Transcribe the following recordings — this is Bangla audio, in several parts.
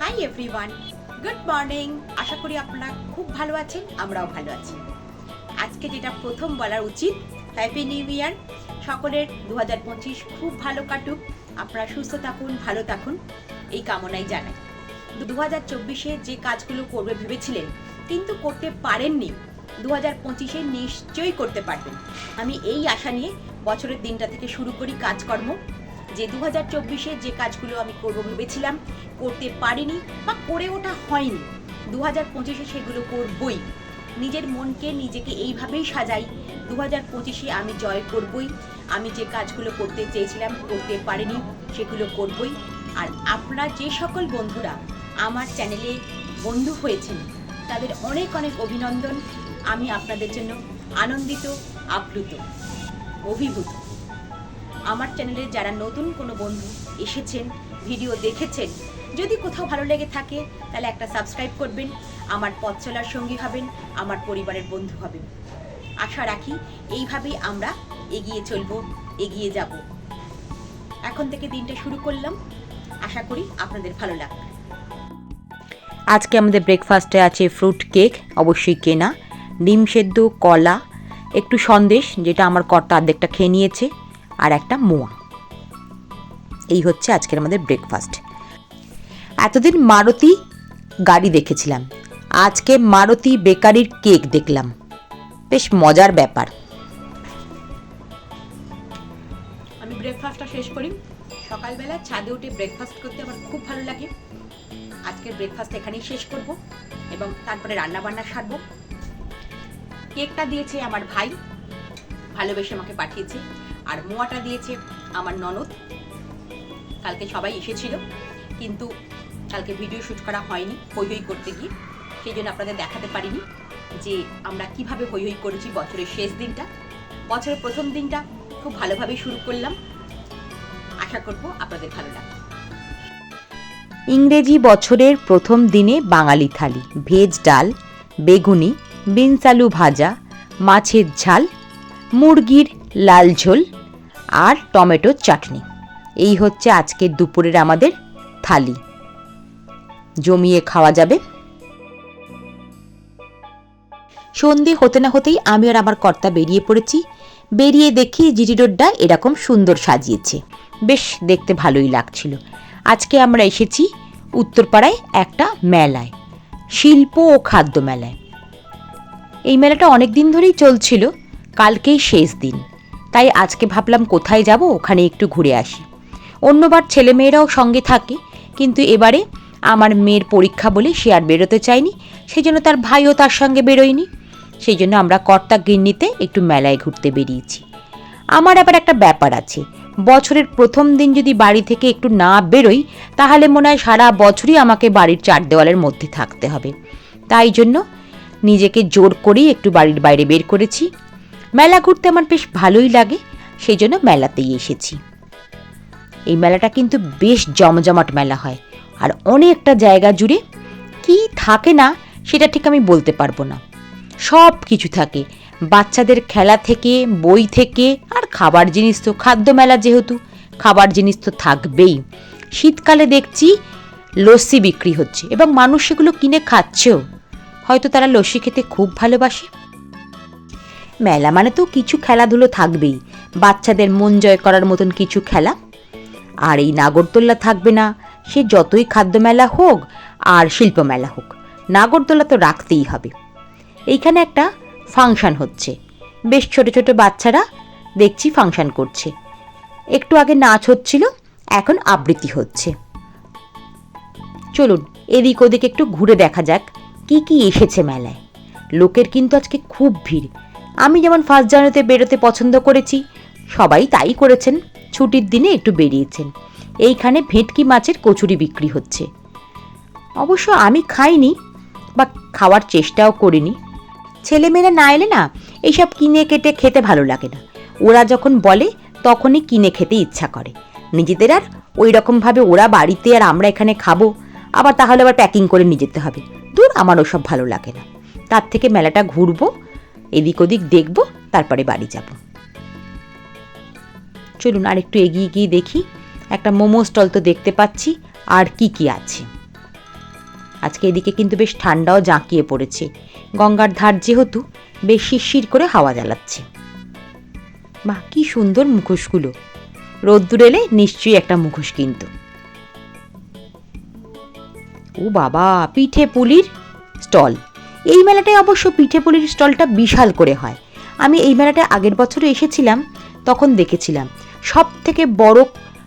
হাই এভরিওয়ান গুড মর্নিং আশা করি আপনারা খুব ভালো আছেন, আমরাও ভালো আছি। আজকে যেটা প্রথম বলার উচিত হ্যাপি নিউ ইয়ার সকলের দু পঁচিশ খুব ভালো কাটুক। আপনারা সুস্থ থাকুন, ভালো থাকুন। এই কামনাই জানাই। দু হাজার চব্বিশে যে কাজগুলো করবে ভেবেছিলেন, কিন্তু করতে পারেননি। দু হাজার পঁচিশে নিশ্চয়ই করতে পারবেন। আমি এই আশা নিয়ে বছরের দিনটা থেকে শুরু করি কাজকর্ম। যে দু হাজার চব্বিশে যে কাজগুলো আমি করব ভেবেছিলাম, করতে পারিনি বা করে ওঠা হয়নি। দু হাজার পঁচিশে সেগুলো করবই। নিজের মনকে নিজেকে এইভাবেই সাজাই। দু হাজার পঁচিশে আমি জয় করবই। আমি যে কাজগুলো করতে চেয়েছিলাম, করতে পারিনি, সেগুলো করবই। আর আপনারা যে সকল বন্ধুরা আমার চ্যানেলে বন্ধু হয়েছেন, তাদের অনেক অনেক অভিনন্দন। আমি আপনাদের জন্য আনন্দিত, আপ্লুত, অভিভূত। আমার চ্যানেলে যারা নতুন কোনো বন্ধু এসেছেন ভিডিও দেখেছেন, যদি কোথাও ভালো লেগে থাকে, তাহলে একটা সাবস্ক্রাইব করবেন, আমার পথ চলার সঙ্গী হবেন, আমার পরিবারের বন্ধু হবেন। আশা রাখি এইভাবেই আমরা এগিয়ে চলব, এগিয়ে যাব। এখন থেকে দিনটা শুরু করলাম। আশা করি আপনাদের ভালো লাগবে। আজকে আমাদের ব্রেকফাস্টে আছে ফ্রুট কেক অবশ্যই কেনা। ডিম সেদ্ধ, কলা, একটু সন্দেশ, যেটা আমার কর্তা অর্ধেকটা খেয়ে নিয়েছে। আর একটা মোয়া। এই হচ্ছে আজকের আমাদের ব্রেকফাস্ট এতদিন মারুতি গাড়ি দেখেছিলাম। আজকে মারুতি বেকারির কেক দেখলাম। বেশ মজার ব্যাপার। আমি ব্রেকফাস্টটা শেষ করি। সকালবেলা ছাদে উঠে ব্রেকফাস্ট করতে আমার খুব ভালো লাগে। আজকের ব্রেকফাস্ট এখানেই শেষ করব এবং তারপরে রান্না বান্না সারবো। কেকটা দিয়েছে আমার ভাই। ভালোবেসে আমাকে পাঠিয়েছে। আর মোয়াটা দিয়েছে আমার ননদ। কালকে সবাই এসেছিল, কিন্তু কালকে ভিডিও শ্যুট করা হয়নি হই হই করতে গিয়ে। সেই জন্য আপনাদের দেখাতে পারিনি যে আমরা কীভাবে হই হই করেছি বছরের শেষ দিনটা। বছরের প্রথম দিনটা খুব ভালোভাবে শুরু করলাম। আশা করব আপনাদের ভালো লাগবে। ইংরেজি বছরের প্রথম দিনে বাঙালি থালি, ভেজ ডাল, বেগুনি বিনসালু ভাজা, মাছের ঝাল, মুরগির লাল ঝোল আর টমেটোর চাটনি। এই হচ্ছে আজকের দুপুরের আমাদের থালি। জমিয়ে খাওয়া যাবে। সন্ধে হতে না হতেই আমি আর আমার কর্তা বেরিয়ে পড়েছি। বেরিয়ে দেখি জিটি রোডটা এরকম সুন্দর সাজিয়েছে। বেশ দেখতে ভালোই লাগছিল। আজকে আমরা এসেছি উত্তরপাড়ায় একটা মেলায়, শিল্প ও খাদ্য মেলায়। এই মেলাটা অনেক দিন ধরেই চলছিল। কালকেই শেষ দিন। তাই আজকে ভাবলাম কোথায় যাব, ওখানে একটু ঘুরে আসি। অন্যবার ছেলেমেয়েরাও সঙ্গে থাকে, কিন্তু এবারে আমার মেয়ের পরীক্ষা বলে সে আর বেরোতে চায়নি সেই জন্য তার ভাইও তার সঙ্গে বেরোয়নি। সেই জন্য আমরা কর্তা গিন্নিতে একটু মেলায় ঘুরতে বেরিয়েছি। আমার আবার একটা ব্যাপার আছে, বছরের প্রথম দিন যদি বাড়ি থেকে একটু না বেরোই, তাহলে মনে হয় সারা বছরই আমাকে বাড়ির চার দেওয়ালের মধ্যে থাকতে হবে। তাই জন্য নিজেকে জোর করেই একটু বাড়ির বাইরে বের করেছি মেলা ঘুরতে আমার বেশ ভালোই লাগে, সেই জন্য মেলাতেই এসেছি। এই মেলাটা কিন্তু বেশ জমজমাট মেলা হয়, আর অনেকটা জায়গা জুড়ে কি থাকে না সেটা ঠিক আমি বলতে পারব না। সব কিছু থাকে, বাচ্চাদের খেলা থেকে, বই থেকে, আর খাবার জিনিস তো, খাদ্য মেলা যেহেতু, খাবার জিনিস তো থাকবেই। শীতকালে দেখছি লস্যি বিক্রি হচ্ছে, এবং মানুষ সেগুলো কিনে খাচ্ছেও। হয়তো তারা লস্যি খেতে খুব ভালোবাসে মেলা মানে তো কিছু খেলাধুলো থাকবেই। বাচ্চাদের মন জয় করার মতন কিছু খেলা। আর এই নাগরদোল্লা থাকবে না। সে যতই খাদ্য মেলা হোক আর শিল্প মেলা হোক, নাগরদোল্লা তো রাখতেই হবে। এইখানে একটা ফাংশন হচ্ছে। বেশ ছোট ছোট বাচ্চারা দেখছি ফাংশন করছে। একটু আগে নাচ হচ্ছিল, এখন আবৃত্তি হচ্ছে। চলুন, এদিক ওদিক একটু ঘুরে দেখা যাক, কি কি এসেছে মেলায়। লোকের কিন্তু আজকে খুব ভিড়। আমি যেমন ফার্স্ট জানুয়ারিতে বেরোতে পছন্দ করেছি, সবাই তাই করেছেন। ছুটির দিনে একটু বেরিয়েছেন। এইখানে ভেটকি মাছের কচুরি বিক্রি হচ্ছে। অবশ্য আমি খাইনি, বা খাওয়ার চেষ্টাও করিনি। ছেলেমেয়েরা না এলে না, এইসব কিনে কেটে খেতে ভালো লাগে না। ওরা যখন বলে, তখনই কিনে খেতে ইচ্ছা করে। নিজেদের আর ওই রকমভাবে ওরা বাড়িতে আর আমরা এখানে খাব, আবার তাহলে আবার প্যাকিং করে নিয়ে যেতে হবে। দূর আমার ওসব ভালো লাগে না। তার থেকে মেলাটা ঘুরবো এদিক ওদিক দেখব, তারপরে বাড়ি যাব। চলুন আর একটু এগিয়ে গিয়ে দেখি, একটা মোমো স্টল তো দেখতে পাচ্ছি, আর কি কি আছে। আজকে এদিকে কিন্তু বেশ ঠান্ডাও জাঁকিয়ে পড়েছে। গঙ্গার ধার যেহেতু, বেশ শিরশির করে হাওয়া জ্বালাচ্ছে। বাহ, কি সুন্দর মুখোশগুলো। রোদ্দুর এলে নিশ্চয়ই একটা মুখোশ কিন্তু। ও বাবা, পিঠে পুলির স্টল। এই মেলাটায় অবশ্য পিঠে পুলির স্টলটা বিশাল করে হয়। আমি এই মেলাটায় আগের বছরে এসেছিলাম, তখন দেখেছিলাম। সব থেকে বড়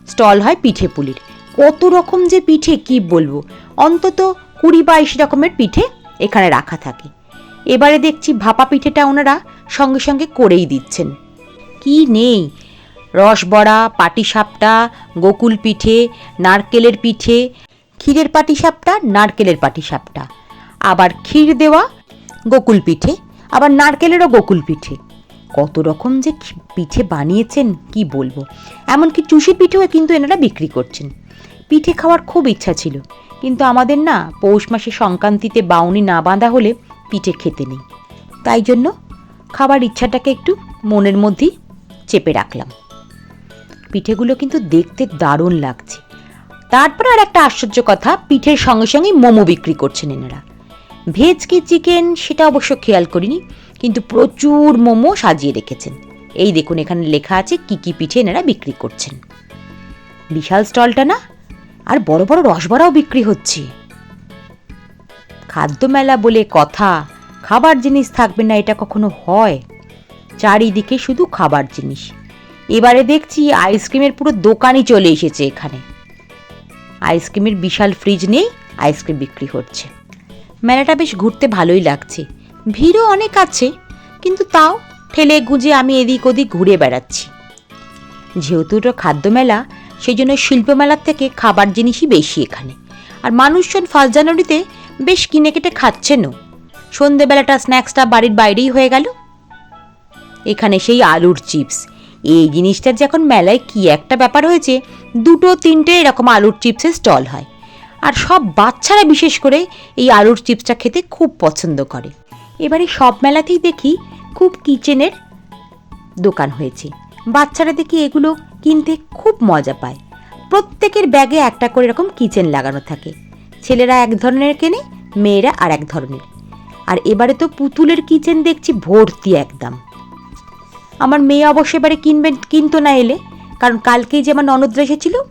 স্টল হয় পিঠে পুলির। কত রকম যে পিঠে, কি বলব? অন্তত কুড়ি বাইশ রকমের পিঠে এখানে রাখা থাকে। এবারে দেখছি ভাপা পিঠেটা ওনারা সঙ্গে সঙ্গে করেই দিচ্ছেন। কি নেই? রসবড়া, পাটিসাপটা, গোকুল পিঠে, নারকেলের পিঠে। ক্ষীরের পাটিসাপটা, নারকেলের পাটিসাপটা। আবার ক্ষীর দেওয়া, গোকুল পিঠে, আবার নারকেলেরও গোকুল পিঠে। কত রকম যে পিঠে বানিয়েছেন, কি বলব? এমনকি চুষি পিঠেও কিন্তু এনারা বিক্রি করছেন। পিঠে খাওয়ার খুব ইচ্ছা ছিল, কিন্তু আমাদের না পৌষ মাসে সংক্রান্তিতে বাউনি না বাঁধা হলে পিঠে খেতে নেই। তাই জন্য খাবার ইচ্ছাটাকে একটু মনের মধ্যেই চেপে রাখলাম। পিঠেগুলো কিন্তু দেখতে দারুণ লাগছে। তারপর আর একটা আশ্চর্য কথা, পিঠের সঙ্গে সঙ্গে মোমো বিক্রি করছেন এনারা। ভেজ কি চিকেন সেটা অবশ্য খেয়াল করিনি, কিন্তু প্রচুর মোমো সাজিয়ে রেখেছেন। এই দেখুন, এখানে লেখা আছে কি কি পিঠে এনারা বিক্রি করছেন। বিশাল স্টলটা না? আর বড় বড় রসবড়াও বিক্রি হচ্ছে। খাদ্য মেলা বলে কথা, খাবার জিনিস থাকবে না, এটা কখনো হয়। চারিদিকে শুধু খাবার জিনিস। এবারে দেখছি আইসক্রিমের পুরো দোকানই চলে এসেছে এখানে। আইসক্রিমের বিশাল ফ্রিজ নেই, আইসক্রিম বিক্রি হচ্ছে। মেলাটা বেশ ঘুরতে ভালোই লাগছে। ভিড়ও অনেক আছে, কিন্তু তাও ঠেলে গুঁজে আমি এদিক ওদিক ঘুরে বেড়াচ্ছি। যেহেতু এটা খাদ্য মেলা সেই জন্য শিল্প মেলার থেকে খাবার জিনিসই বেশি এখানে। আর মানুষজন ফার্স্ট জানুয়ারিতে বেশ কিনে কেটে খাচ্ছেনও। সন্ধেবেলাটা স্ন্যাক্সটা বাড়ির বাইরেই হয়ে গেল। এখানে সেই আলুর চিপস। এই জিনিসটার যে এখন মেলায় কি একটা ব্যাপার হয়েছে, দুটো তিনটে এরকম আলুর চিপসের স্টল হয়। আর সব বাচ্চারা বিশেষ করে এই আলুর চিপসটা খেতে খুব পছন্দ করে। এবারে সব মেলাতেই দেখি খুব কিচেনের দোকান হয়েছে। বাচ্চারা দেখি এগুলো কিনতে খুব মজা পায়। প্রত্যেকের ব্যাগে একটা করে এরকম কিচেন লাগানো থাকে। ছেলেরা এক ধরনের কেনে, মেয়েরা আর এক ধরনের। আর এবারে তো পুতুলের কিচেন দেখছি ভর্তি একদম। আমার মেয়ে অবশ্য এবারে কিনবেন, কিনতো না এলে। কারণ কালকেই যে আমার ননদরা এসেছিল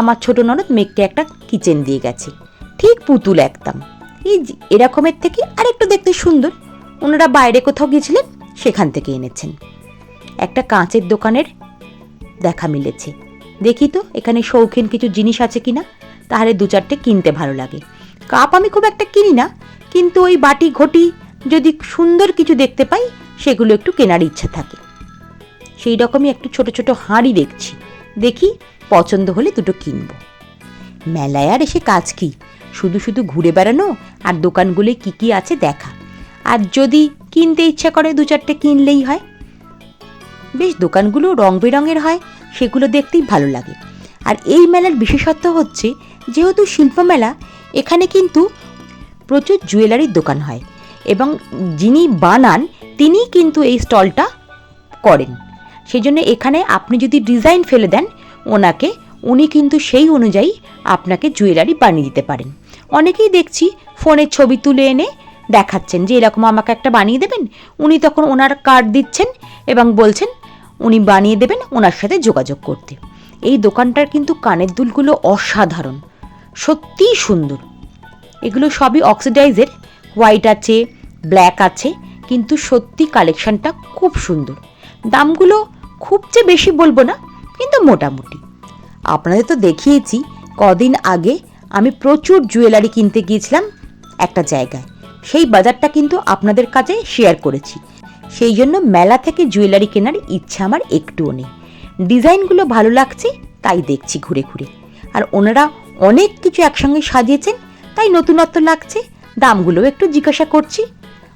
আমার ছোট ননদ মেঘকে একটা কিচেন দিয়ে গেছে। ঠিক পুতুল একদম। এই এরকমের থেকে আরেকটু দেখতে সুন্দর। ওনারা বাইরে কোথাও গিয়েছিলেন, সেখান থেকে এনেছেন। একটা কাঁচের দোকানের দেখা মিলেছে। দেখি তো, এখানে শৌখিন কিছু জিনিস আছে কিনা? তাহলে দু চারটে কিনতে ভালো লাগে। কাপ আমি খুব একটা কিনি না, কিন্তু ওই বাটি ঘটি যদি সুন্দর কিছু দেখতে পাই, সেগুলো একটু কেনার ইচ্ছা থাকে। সেই রকমই একটু ছোট ছোট হাঁড়ি দেখছি। দেখি পছন্দ হলে দুটো কিনবো। মেলায় আর এসে কাজ কি? শুধু শুধু ঘুরে বেড়ানো আর দোকানগুলো কি কি আছে দেখা। আর যদি কিনতে ইচ্ছা করে দু চারটে কিনলেই হয়। বেশ, দোকানগুলো রং বেরঙের হয়, সেগুলো দেখতেই ভালো লাগে। আর এই মেলার বিশেষত্ব হচ্ছে, যেহেতু শিল্প মেলা, এখানে কিন্তু প্রচুর জুয়েলারির দোকান হয়। এবং যিনি বানান তিনি কিন্তু এই স্টলটা করেন। সেই জন্য এখানে আপনি যদি ডিজাইন ফেলে দেন ওনাকে, উনি কিন্তু সেই অনুযায়ী আপনাকে জুয়েলারি বানিয়ে দিতে পারেন। অনেকেই দেখছি ফোনের ছবি তুলে এনে দেখাচ্ছেন যে এরকম আমাকে একটা বানিয়ে দেবেন। উনি তখন ওনার কার্ড দিচ্ছেন এবং বলছেন, উনি বানিয়ে দেবেন ওনার সাথে যোগাযোগ করতে। এই দোকানটার কিন্তু কানের দুলগুলো অসাধারণ, সত্যিই সুন্দর। এগুলো সবই অক্সিডাইজের, হোয়াইট আছে, ব্ল্যাক আছে, কিন্তু সত্যি কালেকশনটা খুব সুন্দর। দামগুলো খুব যে বেশি বলব না কিন্তু মোটামুটি। আপনাদের তো দেখিয়েছি, কদিন আগে আমি প্রচুর জুয়েলারি কিনতে গিয়েছিলাম একটা জায়গায়। সেই বাজারটা কিন্তু আপনাদের কাছে শেয়ার করেছি। সেই জন্য মেলা থেকে জুয়েলারি কেনার ইচ্ছা আমার একটুও নেই। ডিজাইনগুলো ভালো লাগছে, তাই দেখছি ঘুরে ঘুরে। আর ওনারা অনেক কিছু একসঙ্গে সাজিয়েছেন, তাই নতুনত্ব লাগছে, দামগুলোও একটু জিজ্ঞাসা করছি।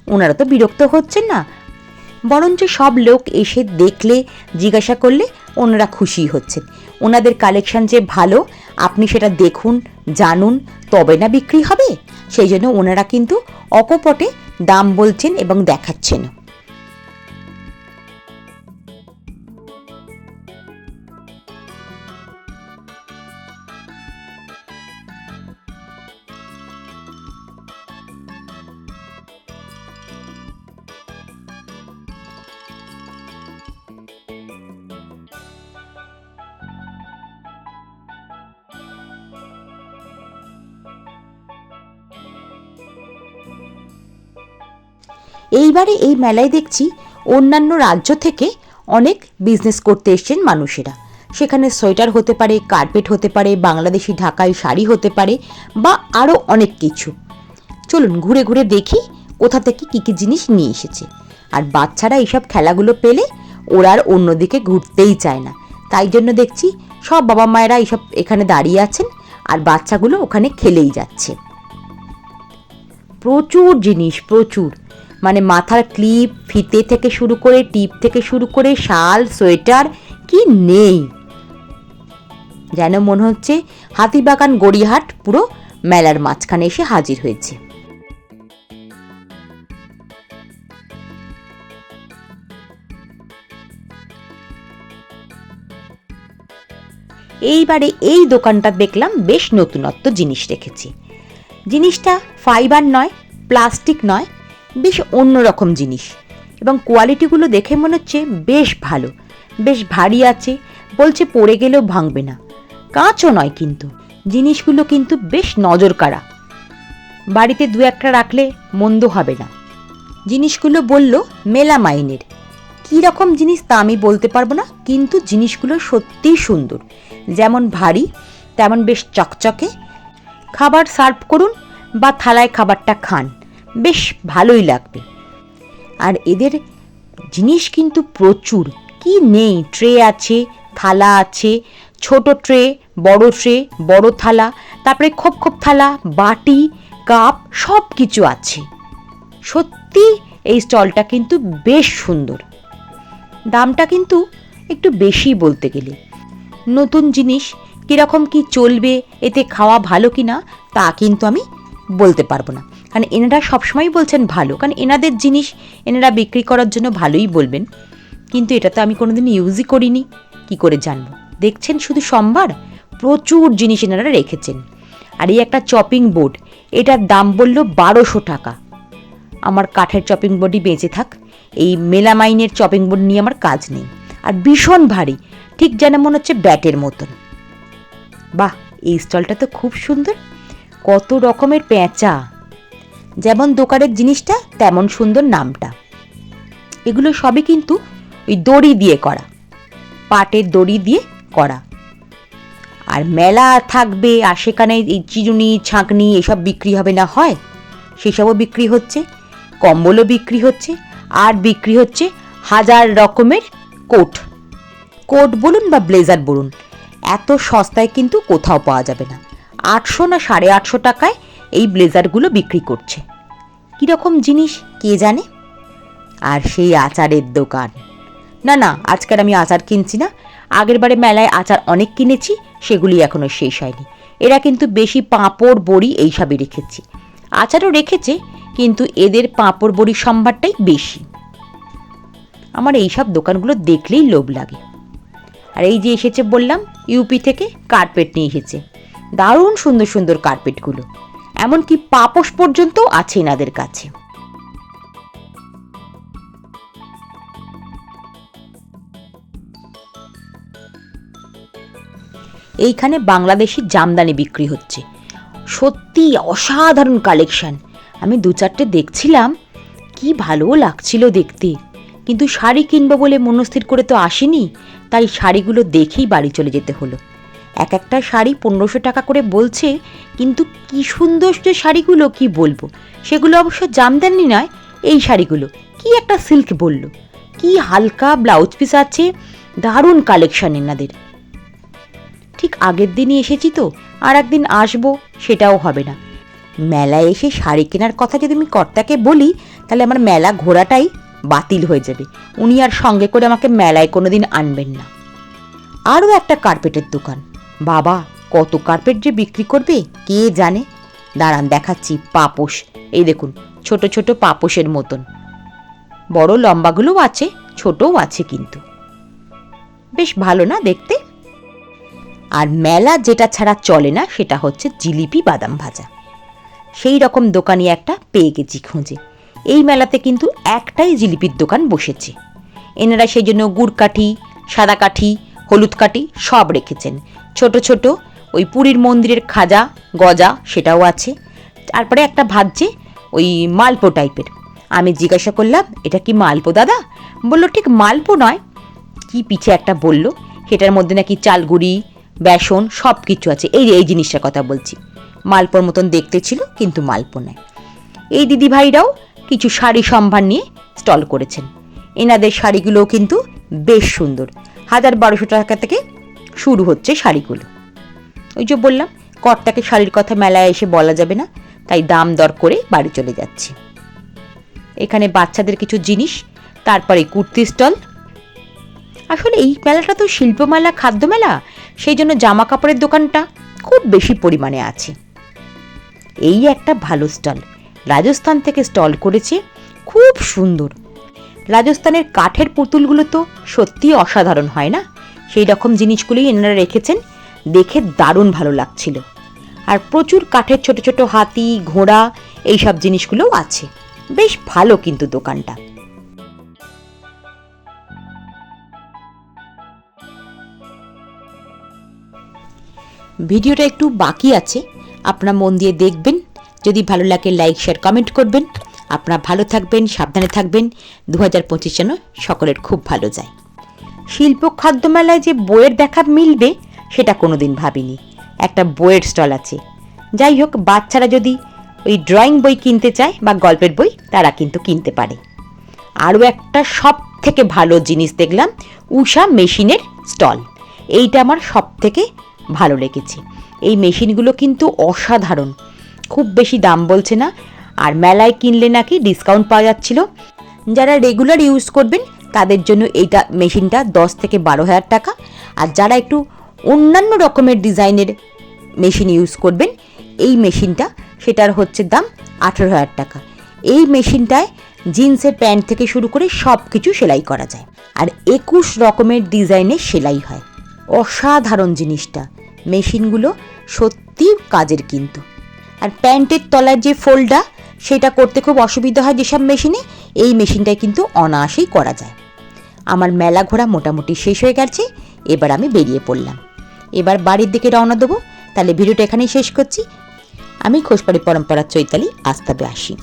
ওনারা তো বিরক্ত হচ্ছেন না বরঞ্চ সব লোক এসে দেখলে, জিজ্ঞাসা করলে ওনারা খুশি হচ্ছেন। ওনাদের কালেকশন যে ভালো, আপনি সেটা দেখুন, জানুন, তবে না বিক্রি হবে? সেই জন্য ওনারা কিন্তু অকপটে দাম বলছেন এবং দেখাচ্ছেন। এইবারে এই মেলায় দেখছি অন্যান্য রাজ্য থেকে অনেক বিজনেস করতে এসছেন মানুষেরা। সেখানে সোয়েটার হতে পারে কার্পেট হতে পারে, বাংলাদেশি ঢাকাই শাড়ি হতে পারে বা আরও অনেক কিছু। চলুন ঘুরে ঘুরে দেখি কোথা থেকে কী কী জিনিস নিয়ে এসেছে। আর বাচ্চারা এইসব খেলাগুলো পেলে ওরা আর অন্যদিকে ঘুরতেই চায় না। তাই জন্য দেখছি সব বাবা মায়েরা এইসব এখানে দাঁড়িয়ে আছেন আর বাচ্চাগুলো ওখানে খেলেই যাচ্ছে। প্রচুর জিনিস, প্রচুর। মানে মাথার ক্লিপ, ফিতে থেকে শুরু করে টিপ থেকে শুরু করে শাল, সোয়েটার, কি নেই? যেন মনে হচ্ছে হাতিবাগান, গড়িয়াহাট পুরো মেলার মাঝখানে এসে হাজির হয়েছে। এইবারে এই দোকানটা দেখলাম বেশ নতুনত্ব জিনিস রেখেছে। জিনিসটা ফাইবার নয় প্লাস্টিক নয় বেশ অন্যরকম জিনিস। এবং কোয়ালিটিগুলো দেখে মনে হচ্ছে বেশ ভালো। বেশ ভারী আছে, বলছে পড়ে গেলেও ভাঙবে না। কাঁচও নয় কিন্তু। জিনিসগুলো কিন্তু বেশ নজর কাড়া বাড়িতে দু একটা রাখলে মন্দ হবে না। জিনিসগুলো বলল মেলামাইনের কী রকম জিনিস তা আমি বলতে পারব না, কিন্তু জিনিসগুলো সত্যিই সুন্দর। যেমন ভারী, তেমন বেশ চকচকে। খাবার সার্ভ করুন বা থালায় খাবারটা খান। বেশ ভালোই লাগবে। আর এদের জিনিস কিন্তু প্রচুর। কি নেই? ট্রে আছে, থালা আছে, ছোট ট্রে, বড় ট্রে, বড় থালা, তারপরে খোপ খোপ থালা, বাটি, কাপ সব কিছু আছে। সত্যি এই স্টলটা কিন্তু বেশ সুন্দর। দামটা কিন্তু একটু বেশি বলতে গেলে। নতুন জিনিস কীরকম কি চলবে, এতে খাওয়া ভালো কি না তা কিন্তু আমি বলতে পারব না। কারণ এনারা সবসময় বলছেন ভালো। কারণ এনাদের জিনিস এনারা বিক্রি করার জন্য ভালোই বলবেন। কিন্তু এটা তো আমি কোনোদিন ইউজই করিনি। কি করে জানব? দেখছেন শুধু সোমবার প্রচুর জিনিস এনারা রেখেছেন। আর এই একটা চপিং বোর্ড এটার দাম বলল বারোশো টাকা। আমার কাঠের চপিং বোর্ডই বেঁচে থাক। এই মেলামাইনের চপিং বোর্ড নিয়ে আমার কাজ নেই। আর ভীষণ ভারী, ঠিক যেন মনে হচ্ছে ব্যাটের মতন। বাহ, এই স্টলটা তো খুব সুন্দর। কত রকমের পেঁচা। যেমন দোকানের জিনিসটা, তেমন সুন্দর নামটা। এগুলো সবই কিন্তু ওই দড়ি দিয়ে করা, পাটের দড়ি দিয়ে করা। আর মেলা থাকবে, আর সেখানে এই চিরুনি, ছাঁকনি এসব বিক্রি হবে না, হয়? সেসবও বিক্রি হচ্ছে, কম্বলও বিক্রি হচ্ছে, আর বিক্রি হচ্ছে হাজার রকমের কোট। কোট বলুন বা ব্লেজার বলুন, এত সস্তায় কিন্তু কোথাও পাওয়া যাবে না। আটশো না সাড়ে আটশো টাকায় এই ব্লেজারগুলো বিক্রি করছে। কীরকম জিনিস, কে জানে? আর সেই আচারের দোকান। না না, আজকাল আমি আচার কিনছি না। আগের বারে মেলায় আচার অনেক কিনেছি, সেগুলি এখনও শেষ হয়নি। এরা কিন্তু বেশি পাঁপড়, বড়ি এইসবই রেখেছে। আচারও রেখেছে, কিন্তু এদের পাঁপড় বড়ির সম্ভারটাই বেশি। আমার এইসব দোকানগুলো দেখলেই লোভ লাগে। আর এই যে এসেছে বললাম, ইউপি থেকে কার্পেট নিয়ে এসেছে। দারুণ সুন্দর সুন্দর কার্পেটগুলো। এমনকি পাপোশ পর্যন্ত আছে এনাদের কাছে। এইখানে বাংলাদেশি জামদানি বিক্রি হচ্ছে। সত্যি অসাধারণ কালেকশন। আমি দু চারটে দেখছিলাম, কি ভালো লাগছিল দেখতে। কিন্তু শাড়ি কিনবো বলে মনস্থির করে তো আসিনি, তাই শাড়িগুলো দেখেই বাড়ি চলে যেতে হলো। এক একটা শাড়ি পনেরোশো টাকা করে বলছে, কিন্তু কি সুন্দর যে শাড়িগুলো, কি বলব? সেগুলো অবশ্য জামদানি নয়, এই শাড়িগুলো। কি একটা সিল্ক বলল। কি হালকা ব্লাউজ পিস আছে, দারুণ কালেকশন এনাদের। ঠিক আগের দিনই এসেছি তো, আর একদিন আসব, সেটাও হবে না। মেলায় এসে শাড়ি কেনার কথা যদি আমি কর্তাকে বলি, তাহলে আমার মেলা ঘোরাটাই বাতিল হয়ে যাবে। উনি আর সঙ্গে করে আমাকে মেলায় কোনোদিন আনবেন না। আরও একটা কার্পেটের দোকান। বাবা, কত কার্পেট যে বিক্রি করবে, কে জানে? দাঁড়ান, দেখাচ্ছি, পাপোশ। এই দেখুন, ছোট ছোট পাপোশের মতন। বড় লম্বাগুলোও আছে, ছোটও আছে কিন্তু। বেশ ভালো না দেখতে? আর মেলা যেটা ছাড়া চলে না, সেটা হচ্ছে জিলিপি বাদাম ভাজা। সেই রকম দোকানি একটা পেয়ে গেছি খুঁজে। এই মেলাতে কিন্তু একটাই জিলিপির দোকান বসেছে। এনারা সেই জন্য গুড় কাঠি, সাদা কাঠি, হলুদ কাঠি সব রেখেছেন। ছোট ছোট, ওই পুরীর মন্দিরের খাজা, গজা সেটাও আছে। তারপরে একটা ভাজছে ওই মালপো টাইপের। আমি জিজ্ঞাসা করলাম, এটা কি মালপো দাদা? বলল, ঠিক মালপো নয়। কি পিছে একটা বলল, সেটার মধ্যে নাকি চালগুড়ি, বেসন সব কিছু আছে। এই এই জিনিসটার কথা বলছি। মালপোর মতন দেখতে ছিল, কিন্তু মালপো নয়। এই দিদি ভাইরাও কিছু শাড়ি সম্ভার নিয়ে স্টল করেছেন। এনাদের শাড়িগুলোও কিন্তু বেশ সুন্দর। হাজার বারোশো টাকা থেকে শুরু হচ্ছে শাড়িগুলো। ওই যে বললাম, কর্তাকে শাড়ির কথা মেলায় এসে বলা যাবে না, তাই দাম দর করে বাড়ি চলে যাচ্ছি। এখানে বাচ্চাদের কিছু জিনিস, তারপরে কুর্তি স্টল। আসলে এই মেলাটা তো শিল্প মেলা খাদ্য মেলা সেই জন্য জামা কাপড়ের দোকানটা খুব বেশি পরিমাণে আছে। এই একটা ভালো স্টল। রাজস্থান থেকে স্টল করেছে, খুব সুন্দর। রাজস্থানের কাঠের পুতুলগুলো তো সত্যি অসাধারণ, হয় না? সেই রকম জিনিসগুলোই এনারা রেখেছেন। দেখে দারুণ ভালো লাগছিল। আর প্রচুর কাঠের ছোট ছোট হাতি, ঘোড়া এইসব জিনিসগুলোও আছে। বেশ ভালো কিন্তু দোকানটা। ভিডিওটা একটু বাকি আছে। আপনারা মন দিয়ে দেখবেন। যদি ভালো লাগে, লাইক, শেয়ার, কমেন্ট করবেন। আপনারা ভালো থাকবেন, সাবধানে থাকবেন। দু হাজার পঁচিশ যেন সকলের খুব ভালো যায়। শিল্প খাদ্য মেলায় যে বইয়ের দেখা মিলবে, সেটা কোনোদিন ভাবিনি। একটা বইয়ের স্টল আছে। যাই হোক, বাচ্চারা যদি ওই ড্রয়িং বই কিনতে চায় বা গল্পের বই, তারা কিন্তু কিনতে পারে। আরও একটা সব থেকে ভালো জিনিস দেখলাম, উষা মেশিনের স্টল। এইটা আমার সব থেকে ভালো লেগেছে। এই মেশিনগুলো কিন্তু অসাধারণ। খুব বেশি দাম বলছে না, আর মেলায় কিনলে নাকি ডিসকাউন্ট পাওয়া যাচ্ছিল। যারা রেগুলার ইউজ করবেন তাদের জন্য এইটা মেশিনটা দশ থেকে বারো হাজার টাকা। আর যারা একটু অন্যান্য রকমের ডিজাইনের মেশিন ইউজ করবেন, এই মেশিনটা সেটার হচ্ছে দাম আঠেরো হাজার টাকা। এই মেশিনটায় জিন্সের প্যান্ট থেকে শুরু করে সব কিছু সেলাই করা যায়। আর একুশ রকমের ডিজাইনের সেলাই হয়। অসাধারণ জিনিসটা। মেশিনগুলো সত্যি কাজের কিন্তু। আর প্যান্টের তলার যে ফোল্ডটা সেটা করতে খুব অসুবিধা হয় যেসব মেশিনে, এই মেশিনটায় কিন্তু অনায়াসেই করা যায়। আমার মেলা ঘোরা মোটামুটি শেষ হয়ে গেছে, এবার আমি বেরিয়ে পড়লাম। এবার বাড়ির দিকে রওনা দেবো, তাহলে ভিডিওটা এখানেই শেষ করছি। আমি খোসবাড়ি পরম্পরার চৈতালি আস্তাবে আসি।